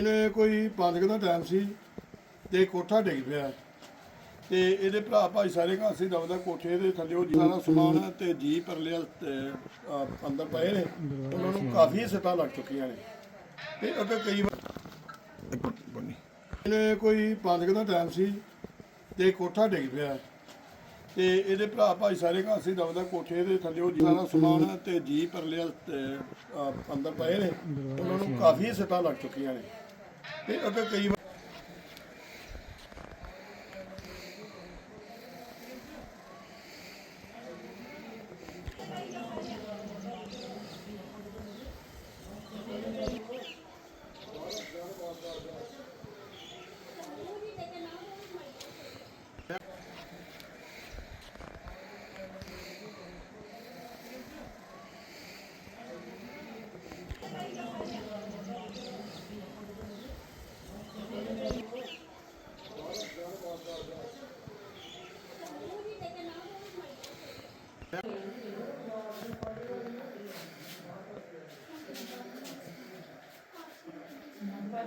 ਇਹਨੇ ਕੋਈ ਪੰਜ ਦਾ ਟਾਈਮ ਸੀ ਤੇ ਕੋਠਾ ਡਿੱਗ ਪਿਆ ਤੇ ਇਹਦੇ ਭਰਾ ਭਾਈ ਸਾਰੇ ਘਰ ਸੀ ਦਵਦਾ ਕੋਠੇ ਦੇ ਥੱਲੇ ਉਹ ਸਾਰਾ ਸਮਾਨ ਤੇ ਜੀ ਪਰਲਿਆ ਤੇ ਅੰਦਰ ਪਏ ਨੇ। ਉਹਨਾਂ ਨੂੰ ਕਾਫੀ ਸੱਟਾਂ ਲੱਗ ਚੁੱਕੀਆਂ ਨੇ। ਤੇ ਅੱਗੇ ਕਈ ਵਾਰ ਇਹਨੇ ਕੋਈ ਪੰਜ ਦਾ ਟਾਈਮ ਸੀ ਤੇ ਕੋਠਾ ਡਿੱਗ ਪਿਆ ਤੇ ਇਹਦੇ ਭਰਾ ਭਾਈ ਸਾਰੇ ਘਰ ਸੀ ਦਵਦਾ ਕੋਠੇ ਦੇ ਥੱਲੇ ਉਹ ਸਾਰਾ ਸਮਾਨ ਤੇ ਜੀ ਪਰਲਿਆ ਤੇ ਅੰਦਰ ਪਏ ਨੇ। ਉਹਨਾਂ ਨੂੰ ਕਾਫੀ ਸੱਟਾਂ ਲੱਗ ਚੁੱਕੀਆਂ ਨੇ। ਤੇ ਅੱਗੇ ਕਈ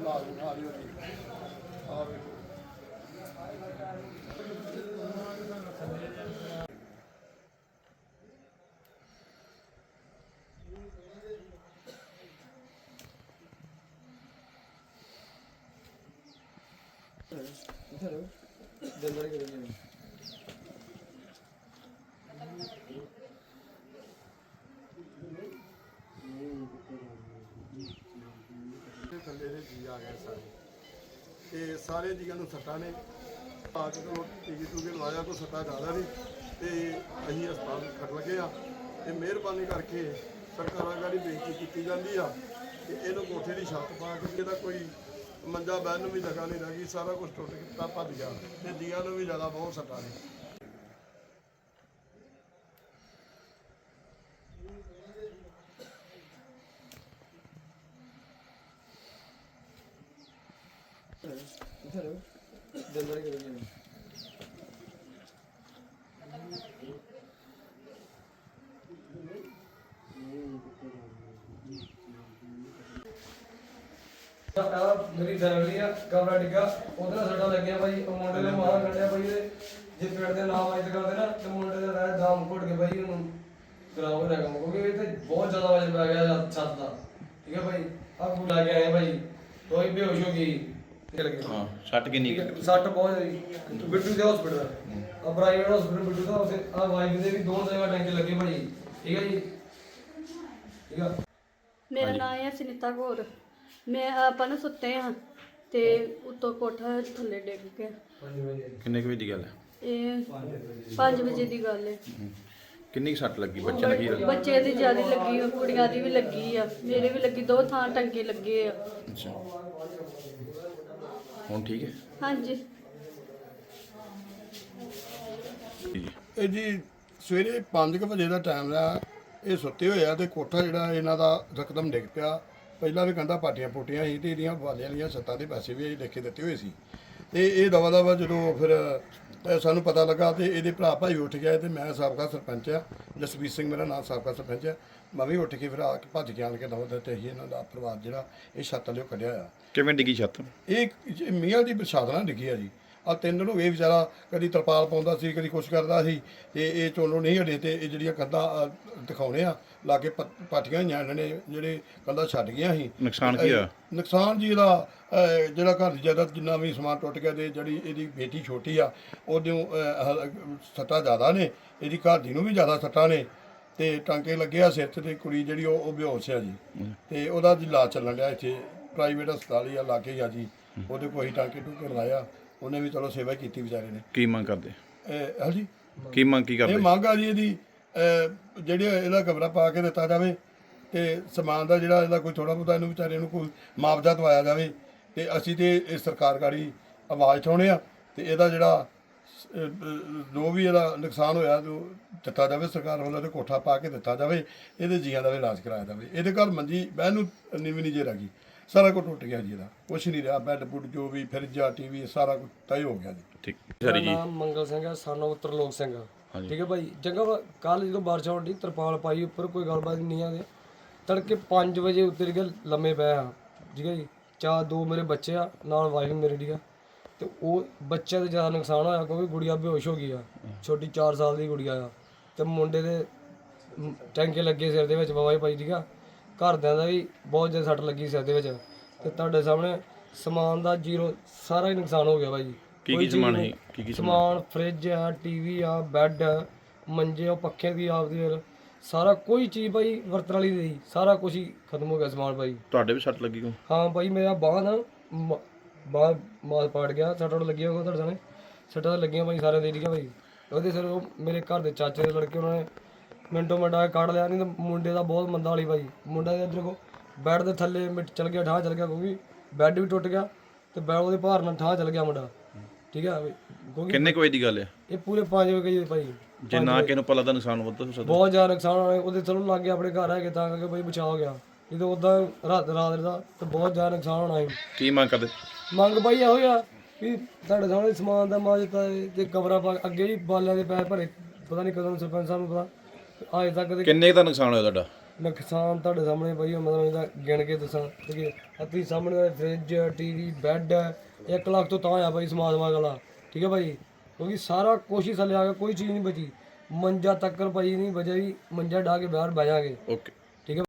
ਮਾਰ ਦੇ ਲਾ ਲਓ ਆ ਲਿਓ ਆ ਵੇਖੋ ਤੇ ਥੱਲੇ ਦੇ ਜੀ ਆ ਗਏ ਸਾਰੇ। ਤੇ ਸਾਰੇ ਜੀਆਂ ਨੂੰ ਸੱਟਾਂ ਨੇ। ਆ ਕੇ ਚਲੋ ਟੀਕੇ ਟੂਕੇ ਲਵਾਇਆ, ਕੋਈ ਸੱਟਾਂ ਜ਼ਿਆਦਾ ਨਹੀਂ। ਤੇ ਅਸੀਂ ਹਸਪਤਾਲ ਖੜ ਲੱਗੇ ਆ। ਤੇ ਮਿਹਰਬਾਨੀ ਕਰਕੇ ਸਰਕਾਰਾਂ ਗਾੜੀ ਬੇਨਤੀ ਕੀਤੀ ਜਾਂਦੀ ਆ, ਕਿ ਇਹਨੂੰ ਕੋਠੇ ਦੀ ਛੱਤ ਪਾ ਕੇ ਇਹਦਾ ਕੋਈ ਮੰਜਾ ਬਹਿਣ ਨੂੰ ਵੀ ਜਗ੍ਹਾ ਨਹੀਂ ਰਹਿ ਗਈ, ਸਾਰਾ ਕੁਝ ਟੁੱਟ ਕੇ ਭੱਜ ਗਿਆ। ਤੇ ਜੀਆਂ ਨੂੰ ਵੀ ਜ਼ਿਆਦਾ ਬਹੁਤ ਸੱਟਾਂ ਨੇ। ਆ ਮੇਰੀ ਫੈਮਿਲੀ ਆ ਕਮਰਾ ਡਿੱਗਾ। ਉਹਦੇ ਨਾਲ ਸੱਟਾਂ ਲੱਗੀਆਂ ਭਾਈ ਉਹ ਮੁੰਡੇ ਨੂੰ ਮਾਰ ਕੱਢਿਆ ਭਾਈ ਇਹਦੇ ਜੇ ਪੇਟ ਦੇ ਨਾਮ ਆਇਤ ਕਰਦੇ ਨਾ, ਤੇ ਮੁੰਡੇ ਦਾ ਰਾਹ ਦਾਮ ਘੁੱਟ ਕੇ ਭਾਈ ਉਹਨੂੰ ਖਰਾਬ ਹੋ ਰਿਹਾ ਕੰਮ ਕਿਉਂਕਿ ਇਹ ਤੇ ਬਹੁਤ ਜ਼ਿਆਦਾ ਵਜਨ ਪੈ ਗਿਆ ਛੱਤ- ਦਾ। ਠੀਕ ਹੈ ਭਾਈ ਆ ਫੂਲ ਲਾ ਕੇ ਆਏ ਭਾਈ ਕੋਈ ਬੇਹੋਸ਼ ਹੋ ਗਈ। ਤੇ ਲੱਗੇ? ਹਾਂ ਛੱਟ ਕਿੰਨੀ ਹੈ ਸੱਟ ਬਹੁਤ ਹੈ ਬਿੱਟੂ ਦੇ ਹਸਪੀਟਲ ਆ। ਪ੍ਰਾਈਵੇਟ ਹਸਪੀਟਲ ਬਿੱਟੂ ਦਾ ਉਸੇ ਆ ਵਾਈਫ ਦੇ ਵੀ ਦੋ ਜਗ੍ਹਾ ਟੈਂਕੇ ਲੱਗੇ ਭਾਈ ਠੀਕ ਹੈ ਜੀ? ਠੀਕ ਆ। ਮੇਰਾ ਨਾਮ ਹੈ ਸੁਨੀਤਾ ਕੌਰ। ਮੈਂ ਆਪਾਂ ਨੂੰ ਸੁੱਤੇ ਹਾਂ ਤੇ ਉੱਤੋਂ ਕੋਠਾ ਥੱਲੇ ਡਿੱਗ ਗਿਆ। ਹਾਂਜੀ ਭਾਈ ਕਿੰਨੇ ਕੁ ਵਜੇ ਦੀ ਗੱਲ ਹੈ? ਇਹ 5 ਵਜੇ ਦੀ। ਗੱਲ ਹੈ। ਕਿੰਨੀ ਕੁ ਸੱਟ ਲੱਗੀ ਬੱਚੇ ਨੂੰ ਕੀ ਲੱਗੀ? ਬੱਚੇ ਦੀ ਜ਼ਿਆਦਾ ਲੱਗੀ ਆ ਕੁੜੀਆਂ ਦੀ ਵੀ ਲੱਗੀ ਆ। ਮੇਰੇ ਵੀ ਲੱਗੀ ਦੋ ਥਾਂ ਟੰਗੇ ਲੱਗੇ ਆ। ਅੱਛਾ। ਹੁਣ ਠੀਕ ਹੈ? ਹਾਂਜੀ। ਇਹ ਜੀ ਸਵੇਰੇ 5 ਵਜੇ ਦਾ ਟਾਈਮ ਆ ਇਹ ਸੁੱਤੇ ਹੋਏ ਆ ਤੇ ਕੋਠਾ ਜਿਹੜਾ ਇਹਨਾਂ ਦਾ ਰਕਦਮ ਡਿੱਗ ਪਿਆ। ਪਹਿਲਾਂ ਵੀ ਕੰਧਾਂ ਪਾਟੀਆਂ ਪੋਟੀਆਂ ਸੀ ਤੇ ਇਹਦੀਆਂ ਵਾਲਿਆਂ ਦੀਆਂ ਛੱਤਾਂ ਦੇ ਪੈਸੇ ਵੀ ਅਸੀਂ ਲਿਖ ਕੇ ਦਿੱਤੇ ਹੋਏ ਸੀ। ਤੇ ਇਹ ਦਵਾ ਦਵਾ ਜਦੋਂ ਫਿਰ ਸਾਨੂੰ ਪਤਾ ਲੱਗਾ ਤੇ ਇਹਦੇ ਭਰਾ ਭਾਈ ਉੱਠ ਗਿਆ ਤੇ ਮੈਂ ਸਾਬਕਾ ਸਰਪੰਚ ਆ। ਜਸਵੀਰ ਸਿੰਘ ਮੇਰਾ ਨਾਮ ਸਾਬਕਾ ਸਰਪੰਚ ਆ। ਮੈਂ ਵੀ ਉੱਠ ਕੇ ਫਿਰ ਆ ਕੇ ਭੱਜ ਕੇ ਆਣ ਕੇ ਦਵਾ ਦਿੱਤੇ ਅਸੀਂ ਇਹਨਾਂ ਦਾ ਪਰਿਵਾਰ ਜਿਹੜਾ ਇਹ ਛੱਤ ਲਿਓ ਕੱਢਿਆ ਆ। ਕਿਵੇਂ ਡਿੱਗੀ ਛੱਤ? ਇਹ ਮੀਆਂ ਦੀ ਬਸਾਦਨਾ ਡਿੱਗੀ ਆ ਜੀ। ਆ ਤਿੰਨ ਨੂੰ ਇਹ ਵਿਚਾਰਾ ਕਦੀ ਤਰਪਾਲ ਪਾਉਂਦਾ ਸੀ ਕਦੀ ਕੁਛ ਕਰਦਾ ਸੀ। ਤੇ ਇਹ ਚੋਲੋ ਨਹੀਂ ਹਟੇ ਤੇ ਇਹ ਜਿਹੜੀਆਂ ਕੰਧਾਂ ਦਿਖਾਉਣੇ ਆ ਲਾਗੇ ਪ- ਪਾਟੀਆਂ ਹੋਈਆਂ ਇਹਨਾਂ ਨੇ ਜਿਹੜੇ ਕੰਧਾਂ ਛੱਡ ਗਈਆਂ ਸੀ। ਨੁਕਸਾਨ ਕੀ ਹੋਇਆ? ਨੁਕਸਾਨ ਜੀ ਅ, ਜਿਹੜਾ ਘਰ ਦੀ ਜਾਇਦਾਦ ਜਿੰਨਾ ਵੀ ਸਮਾਨ ਟੁੱਟ ਗਿਆ ਤੇ ਜਿਹੜੀ ਇਹਦੀ ਬੇਟੀ ਛੋਟੀ ਆ ਉਹਦੇ ਸੱਟਾਂ ਜ਼ਿਆਦਾ ਨੇ ਇਹਦੀ ਘਰ ਦੀ ਨੂੰ ਵੀ ਜ਼ਿਆਦਾ ਸੱਟਾਂ ਨੇ ਤੇ ਟਾਂਕੇ ਲੱਗੇ ਆ ਸਿਰ ਤੇ ਕੁੜੀ ਜਿਹੜੀ ਉਹ ਉਹ ਬੇਹੋਸ਼ ਆ ਜੀ। ਤੇ ਉਹਦਾ ਇਲਾਜ ਚੱਲਣ ਡਿਆ ਇੱਥੇ ਪ੍ਰਾਈਵੇਟ ਹਸਪਤਾਲ ਹੀ ਆ ਲਾਗੇ ਆ ਜੀ ਉਹਦੇ ਕੋਈ ਟਾਂਕੇ ਟੂਕੇ ਲਾਇਆ ਉਹਨੇ ਵੀ ਚਲੋ ਸੇਵਾ ਕੀਤੀ ਵਿਚਾਰੇ ਨੇ। ਕੀ ਮੰਗ ਕਰਦੇ? ਇਹ ਹਾਂਜੀ ਕੀ ਮੰਗ ਕੀ ਇਹ ਕਰਦੇ ਮੰਗ ਆ ਜੀ ਇਹਦੀ ਅਹ, ਜਿਹੜੀ ਇਹਦਾ ਕਮਰਾ ਪਾ ਕੇ ਦਿੱਤਾ ਜਾਵੇ ਤੇ ਸਮਾਨ ਦਾ ਜਿਹੜਾ ਇਹਦਾ ਕੋਈ ਥੋੜਾ ਬਹੁਤਾ ਇਹਨੂੰ ਵਿਚਾਰੇ ਨੂੰ ਕੋਈ ਮੁਆਵਜ਼ਾ ਦਵਾਇਆ ਜਾਵੇ ਤੇ ਅਸੀਂ ਤੇ ਇਹ ਸਰਕਾਰ ਗਾੜੀ ਆਵਾਜ਼ ਉਠਾਉਣੇ ਆ ਤੇ ਇਹਦਾ ਜਿਹੜਾ ਸ- ਅਹ, ਅਹ, ਜੋ ਵੀ ਇਹਦਾ ਨੁਕਸਾਨ ਹੋਇਆ ਜੋ ਦਿੱਤਾ ਜਾਵੇ ਸਰਕਾਰ ਵੱਲੋਂ ਤੇ ਕੋਠਾ ਪਾ ਕੇ ਦਿੱਤਾ ਜਾਵੇ ਇਹਦੇ ਜੀਆਂ ਦਾ ਵੀ ਇਲਾਜ ਕਰਾਇਆ ਜਾਵੇ। ਇਹਦੇ ਘਰ ਮੰਜੀ ਬਹਿਣ ਨੂੰ ਨੀਵੀਂ ਨਹੀਂ ਜੇ ਰਹਿ ਗਈ। ਸਾਰਾ ਕੁਝ ਟੁੱਟ ਗਿਆ ਜੀ ਇਹਦਾ। ਕੁਛ ਨਹੀਂ ਰਿਹਾ ਬੈੱਡ ਬੁੱਡ ਜੋ ਵੀ ਫਰਿੱਜਾ ਟੀਵੀ ਸਾਰਾ ਕੁਝ ਤੈ ਹੋ ਗਿਆ ਜੀ। ਠੀਕ ਸਾਰੀ ਜੀ। ਨਾਮ ਮੰਗਲ ਸਿੰਘ ਹੈ ਸਾਨੂੰ ਤਰਲੋਕ ਸਿੰਘ ਆ। ਹਾਂਜੀ। ਠੀਕ ਹੈ ਭਾਈ ਜੰਗਾ ਕੱਲ ਜਦੋਂ ਬਾਰਿਸ਼ ਹੋਣੀ ਤਰਪਾਲ ਪਾਈ ਉੱਪਰ ਕੋਈ ਗੱਲਬਾਤ ਨਹੀਂ ਆਦੇ ਤੜਕੇ 5 ਵਜੇ ਉੱਤਰ ਕੇ ਲੰਮੇ ਪਏ ਆ। ਠੀਕ ਹੈ ਜੀ ਚਾਰ ਦੋ ਮੇਰੇ ਬੱਚੇ ਆ ਨਾਲ ਵਾਈਫ ਮੇਰੀ ਠੀਕ ਆ। ਤੇ ਉਹ ਬੱਚਿਆਂ ਦਾ ਜ਼ਿਆਦਾ ਨੁਕਸਾਨ ਹੋਇਆ ਕਿਉਂਕਿ ਗੁੜੀਆ ਬੇਹੋਸ਼ ਹੋ ਗਈ ਆ। ਛੋਟੀ 4 ਸਾਲ ਦੀ ਗੁੜੀਆ ਆ। ਤੇ ਮੁੰਡੇ ਦੇ ਮ, ਟੈਂਕੇ ਲੱਗੇ ਸਿਰ ਦੇ ਵਿੱਚ ਬਾਬਾ ਜੀ ਭਾਈ ਠੀਕ ਆ। ਘਰਦਿਆਂ ਦਾ ਵੀ ਬਹੁਤ ਜ਼ਿਆਦਾ ਸੱਟ ਲੱਗੀ ਸਿਰ ਦੇ ਵਿੱਚ। ਤੇ ਤੁਹਾਡੇ ਸਾਹਮਣੇ ਸਮਾਨ ਦਾ ਜ਼ੀਰੋ ਸਾਰਾ ਹੀ ਨੁਕਸਾਨ ਹੋ ਗਿਆ ਭਾਈ ਕੀ ਕੀ ਸਮਾਨ। ਹੈ? ਕੀ ਕੀ ਸਮਾਨ ਫ੍ਰਿਜ ਆ ਟੀਵੀ ਆ ਬੈੱਡ ਆ ਮੰਜੇ ਆ ਪੱਖੇ ਦੀ ਆਪਦੀ ਸਾਰਾ ਕੋਈ ਚੀਜ਼ ਭਾਈ ਵਰਤਣ ਵਾਲੀ ਨਹੀਂ ਸਾਰਾ ਕੁਝ ਹੀ ਖਤਮ ਹੋ ਗਿਆ ਸਮਾਨ ਭਾਈ ਤੁਹਾਡੇ ਵੀ ਸੱਟ ਲੱਗੀ ਕੋ ਹਾਂ ਭਾਈ ਮੇਰਾ ਬਾਂਹ ਨਾ ਬਾਂਹ ਮਾਸ ਪਾੜ ਗਿਆ। ਸੱਟਾਂ ਲੱਗੀਆਂ ਹੋਗਾ ਤੁਹਾਡੇ ਸਾਹਮਣੇ। ਸੱਟਾਂ ਲੱਗੀਆਂ ਭਾਈ ਸਾਰਿਆਂ ਦੇ ਠੀਕ ਆ ਭਾਈ ਉਹਦੇ ਸਿਰ ਉਹ ਮੇਰੇ ਘਰ ਦੇ ਚਾਚੇ ਦੇ ਲੜਕੇ ਉਹਨਾਂ ਨੇ ਮਿੰਟੋ ਮਿੰਟਾ ਕੱਢ ਲਿਆ ਨਹੀਂ ਤਾਂ ਮੁੰਡੇ ਦਾ ਬਹੁਤ ਮੰਦਾ ਵਾਲੀ ਭਾਈ। ਮੁੰਡਾ ਦੇ ਇੱਧਰ ਕੋ ਬੈੱਡ ਦੇ ਥੱਲੇ ਮਿੱਟ ਚਲ ਗਿਆ ਠਾਹ ਚਲ ਗਿਆ ਕਿਉਂਕਿ ਬੈੱਡ ਵੀ ਟੁੱਟ ਗਿਆ ਤੇ ਬੈੱਡ ਉਹਦੇ ਭਾਰ ਨਾਲ ਠਾਹ ਚਲ ਗਿਆ ਮੁੰਡਾ। ਠੀਕ ਆ ਕਿਉਂਕਿ ਕਿੰਨੇ ਕੁ ਵਜੇ ਦੀ ਗੱਲ ਹੈ ਇਹ ਪੂਰੇ 5 ਵਜੇ ਗਏ ਭਾਈ। ਜੇ ਨਾ ਨੂੰ ਪਤਾ ਤਾਂ ਨੁਕਸਾਨ ਵੱਧ ਹੋ ਸਕਦਾ ਬਹੁਤ ਜ਼ਿਆਦਾ ਨੁਕਸਾਨ ਹੋਇਆ ਉਹਦੇ ਚਲੋ ਲੱਗ ਗਿਆ ਆਪਣੇ ਘਰ ਹੈਗੇ ਤਾਂ ਕਰਕੇ ਭਾਈ ਬਚਾ ਹੋ ਗਿਆ। ਇਹ ਤਾਂ ਉਦਾਂ ਰਾਤ ਰਾਤ ਦਾ ਤੇ ਬਹੁਤ ਜ਼ਿਆਦਾ ਨੁਕਸਾਨ ਹੋਣਾ ਸੀ। ਕੀ ਮੰਗ ਕਰਦੇ? ਮੰਗ ਭਾਈ ਇਹੋ ਆ ਵੀ ਤੁਹਾਡੇ ਸਾਹਮਣੇ ਸਮਾਨ ਦਾ ਮਾਜ ਦਿੱਤਾ ਹੈ ਤੇ ਕਮਰਾ ਪਾ ਅੱਗੇ ਹੀ ਬਾਲਿਆਂ ਦੇ ਪੈਰ ਭਰੇ ਪਤਾ ਨਹੀਂ ਕਦੋਂ ਸਰਪੰਚ ਸਾਹਿਬ ਨੂੰ ਪਤਾ। ਅੱਜ ਤੱਕ ਦੇ ਕਿੰਨੇ ਕੁ ਦਾ ਨੁਕਸਾਨ ਹੋਇਆ ਤੁਹਾਡਾ? ਨੁਕਸਾਨ ਤੁਹਾਡੇ ਸਾਹਮਣੇ ਭਾਈ ਮਤਲਬ ਇਹਦਾ ਗਿਣ ਕੇ ਦੱਸਾਂ ਠੀਕ ਹੈ। ਅੱਤੀ ਸਾਹਮਣੇ ਫ੍ਰਿਜ ਟੀਵੀ ਬੈੱਡ 1 ਲੱਖ ਤੋਂ ਤਾਂ ਆ ਭਾਈ ਸਮਾਨ ਸਮਾਨ ਵਾਲਾ ਠੀਕ ਹੈ ਭਾਈ। ਕਿਉਂਕਿ ਸਾਰਾ ਕੋਸ਼ਿਸ਼ ਥੱਲੇ ਆ ਗਿਆ ਕੋਈ ਚੀਜ਼ ਨਹੀਂ ਬਚੀ। ਮੰਜਾ ਤੱਕਰ ਭਾਈ ਨਹੀਂ ਬਚਿਆ ਵੀ ਮੰਜਾ ਢਾ ਕੇ ਬਾਹਰ ਬਹਿ ਜਾਗੇ। ਓਕੇ।